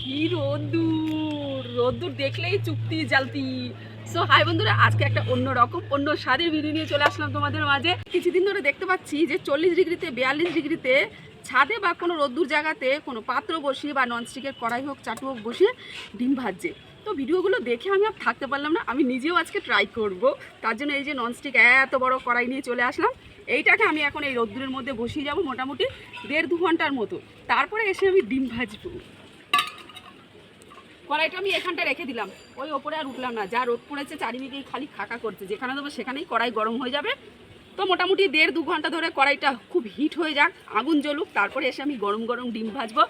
কি রোদ্দুর? রোদ্দুর দেখলেই চুক্তি জ্বালতি। সো হাই বন্ধুরা, আজকে একটা অন্য রকম, অন্য স্বাদের ভিডিও নিয়ে চলে আসলাম তোমাদের মাঝে। কিছুদিন ধরে দেখতে পাচ্ছি যে চল্লিশ ডিগ্রিতে, বিয়াল্লিশ ডিগ্রিতে ছাদে বা কোনো রোদ্দুর জায়গাতে কোনো পাত্র বসিয়ে বা ননস্টিকের কড়াই হোক, চাটু হোক বসিয়ে ডিম ভাজছে। তো ভিডিওগুলো দেখে আমি আর থাকতে পারলাম না, আমি নিজেও আজকে ট্রাই করব। তার জন্য এই যে ননস্টিক এত বড় কড়াই নিয়ে চলে আসলাম। এইটাকে আমি এখন এই রোদ্দুরের মধ্যে বসিয়ে যাব মোটামুটি দেড় দু ঘণ্টার মতো। তারপরে এসে আমি ডিম ভাজবো। কড়াইটা আমি এখানটা রেখে দিলাম। ওই ওপরে আর উঠলাম না। যা রোদ পড়েছে চারিদিকেই খালি খাকা করছে। যেখানে দেবো সেখানেই কড়াই গরম হয়ে যাবে। তো মোটামুটি দেড় দু ঘণ্টা ধরে কড়াইটা খুব হিট হয়ে যাক, আগুন জ্বলুক, তারপরে এসে আমি গরম গরম ডিম ভাজবো।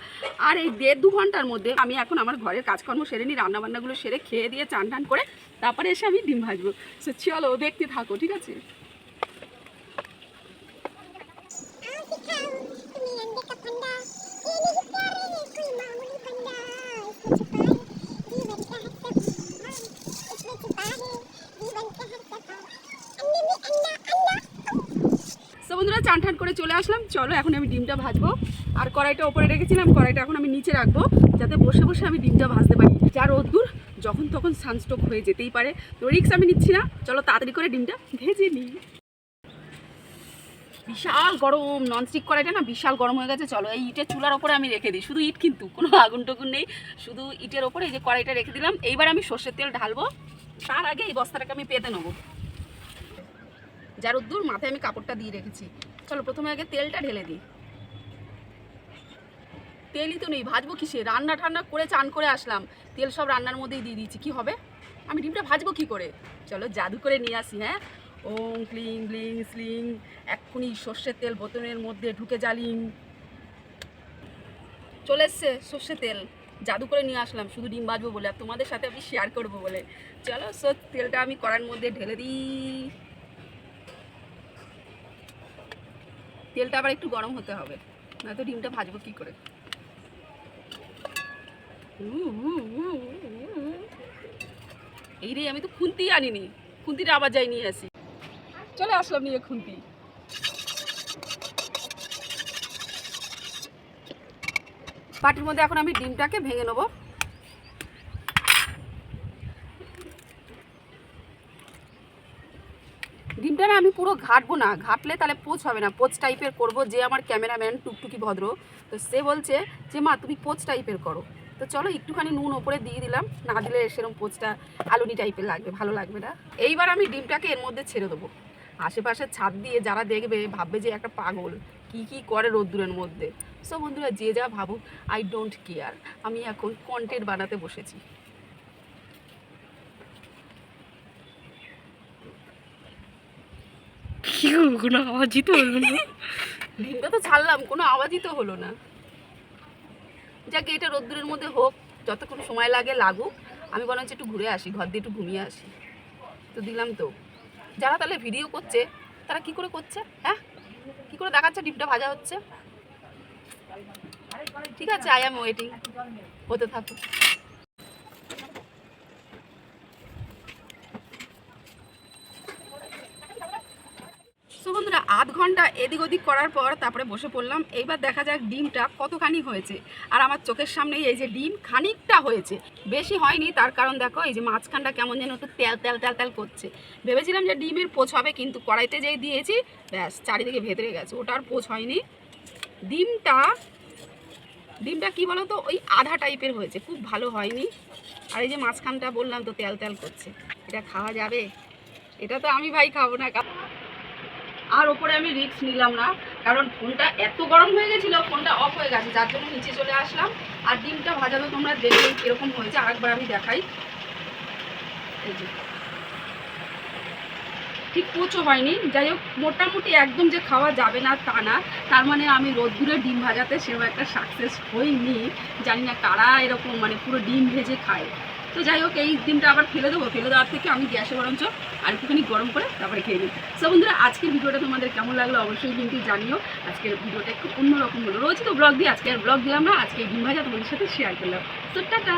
আর এই দেড় দু ঘণ্টার মধ্যে আমি এখন আমার ঘরের কাজকর্ম সেরে নিই, রান্নাবান্নাগুলো সেরে খেয়ে দিয়ে চান টান করে তারপরে এসে আমি ডিম ভাজবো। সে চলো, দেখতে থাকো, ঠিক আছে? চান টান করে চলে আসলাম। চলো, এখন আমি ডিমটা ভাজবো। আর কড়াইটা ওপরে রেখেছিলাম, কড়াইটা এখন আমি নিচে রাখব, যাতে বসে বসে আমি ডিমটা ভাজতে পারি। যা রোদ্দুর, যখন তখন সানস্ট্রোক হয়ে যেতেই পারে। তো রিক্স আমি নিচ্ছি না। চলো, তাড়াতাড়ি করে ডিমটা ভেজে নিই। বিশাল গরম ননস্টিক কড়াইটা না বিশাল গরম হয়ে গেছে। চলো, এই ইটের চুলার ওপরে আমি রেখে দিই। শুধু ইট কিন্তু, কোনো আগুন টগুন নেই। শুধু ইটের ওপরে এই যে কড়াইটা রেখে দিলাম। এইবার আমি সর্ষের তেল ঢালবো। তার আগে এই বস্তাটাকে আমি পেতে নেব। যার উদ্দূর মাথায় আমি কাপড়টা দিয়ে রেখেছি। চলো প্রথমে আগে তেলটা ঢেলে দিই। তেলই তো নেই, ভাজবো কিসে? রান্না ঠান্না করে চান করে আসলাম। তেল সব রান্নার মধ্যেই দিয়ে দিয়েছি, কি হবে? আমি ডিমটা ভাজবো কি করে? চলো জাদু করে নিয়ে আসি হ্যাঁ? ওং, ক্লিং ব্লিং স্লিং, এক্ষুনি সর্ষের তেল বোতলের মধ্যে ঢুকে জ্বালিং চলে এসছে সর্ষের তেল। জাদু করে নিয়ে আসলাম, শুধু ডিম ভাজবো বলে, আর তোমাদের সাথে আমি শেয়ার করব বলে। চলো সো, তেলটা আমি কড়ার মধ্যে ঢেলে দিই। তেলটা আবার একটু গরম হতে হবে। নয়তো ডিমটা ভাজবো কি করে? এই রে আমি তো খুন্তি আনিনি। খুন্তিটা আবার যাই নিয়ে আসি। চলে আসলাম নিয়ে খুন্তি। পাটির মধ্যে এখন আমি ডিমটাকে ভেঙে নেব। ডিমটা না আমি পুরো ঘাটবো না। ঘাটলে তাহলে পোচ হবে না। পোচ টাইপের করব যে আমার ক্যামেরাম্যান টুকটুকি ভদ্র। তো সে বলছে যে, মা, তুমি পোচ টাইপের করো। তো চলো একটুখানি নুন ওপরে দিয়ে দিলাম। না দিলে সেরকম পোচটা আলুনি টাইপের লাগবে, ভালো লাগবে না। এইবার আমি ডিমটাকে এর মধ্যে ছেড়ে দেবো। আশেপাশে ছাদ দিয়ে যারা দেখবে, ভাববে যে একটা পাগল। কি কি করে রোদ্দুরের মধ্যে? সো বন্ধুরা, যে যা ভাবুক আই ডোন্ট কেয়ার আমি এখন কন্টেন্ট বানাতে বসেছি। কি কোনো আওয়াজই তো হলো না। ডিমটা তো ছাড়লাম, কোনো আওয়াজই তো হলো না। যাকে, এটা রোদ্দুরের মধ্যে হোক, যতক্ষণ সময় লাগে লাগুক, আমি বরঞ্চ একটু ঘুরে আসি, ঘর দিয়ে একটু ঘুমিয়ে আসি। তো দিলাম তো। যারা তাহলে ভিডিও করছে, তারা কি করে করছে হ্যাঁ? কি করে দেখাচ্ছে, ডিমটা ভাজা হচ্ছে? ঠিক আছে আই এম ওয়েটিং হতে থাকুক সো বন্ধুরা আধ ঘণ্টা এদিক ওদিক করার পর তারপরে বসে পড়লাম। এইবার দেখা যাক ডিমটা কতখানি হয়েছে। আর আমার চোখের সামনেই এই যে ডিম খানিকটা হয়েছে। বেশি হয়নি, তার কারণ দেখো, এই যে মাঝখানটা কেমন যেন একটু তেল তেল তেল তেল করছে। ভেবেছিলাম যে ডিমের পোচ হবে, কিন্তু কড়াইতে যেই দিয়েছি, ব্যাস, চারিদিকে ভেতরে গেছে। ওটার পোচ হয়নি। ডিমটা ডিমটা কি বলো তো ওই আধা টাইপের হয়েছে, খুব ভালো হয়নি। আর এই যে মাঝখানটা বললাম তো তেল তেল করছে। এটা খাওয়া যাবে? এটা তো আমি ভাই খাব না আর ওপরে আমি রিস্ক নিলাম না। কারণ ফোনটা এত গরম হয়ে গেছিল, ফোনটা অফ হয়ে গেছে, যার জন্য নিচে চলে আসলাম। আর ডিমটা ভাজা তো তোমরা দেখলে কীরকম হয়েছে, আরেকবার আমি দেখাই। ঠিক কুচো হয়নি। যাই হোক, মোটামুটি একদম যে খাওয়া যাবে না তা না। তার মানে আমি রোদ্দুরে ডিম ভাজাতে সেরকম একটা সাকসেস হইনি। জানি না কারা এরকম মানে পুরো ডিম ভেজে খায়। তো যাই হোক, এই ডিমটা আবার ফেলে দেবো। ফেলে দেওয়ার থেকে আমি গ্যাসে বরঞ্চ আর একটুখানি গরম করে তারপরে খেয়ে নিই। সো বন্ধুরা, আজকের ভিডিওটা তোমাদের কেমন লাগল অবশ্যই কিন্তু জানিও। আজকের ভিডিওটা একটু অন্যরকম হলো। রোজ তো ব্লগ দিয়ে আজকে আর ব্লগ দিলাম না, আজকে ডিম ভাজা তোমাদের সাথে শেয়ার করলাম। তো টাটা!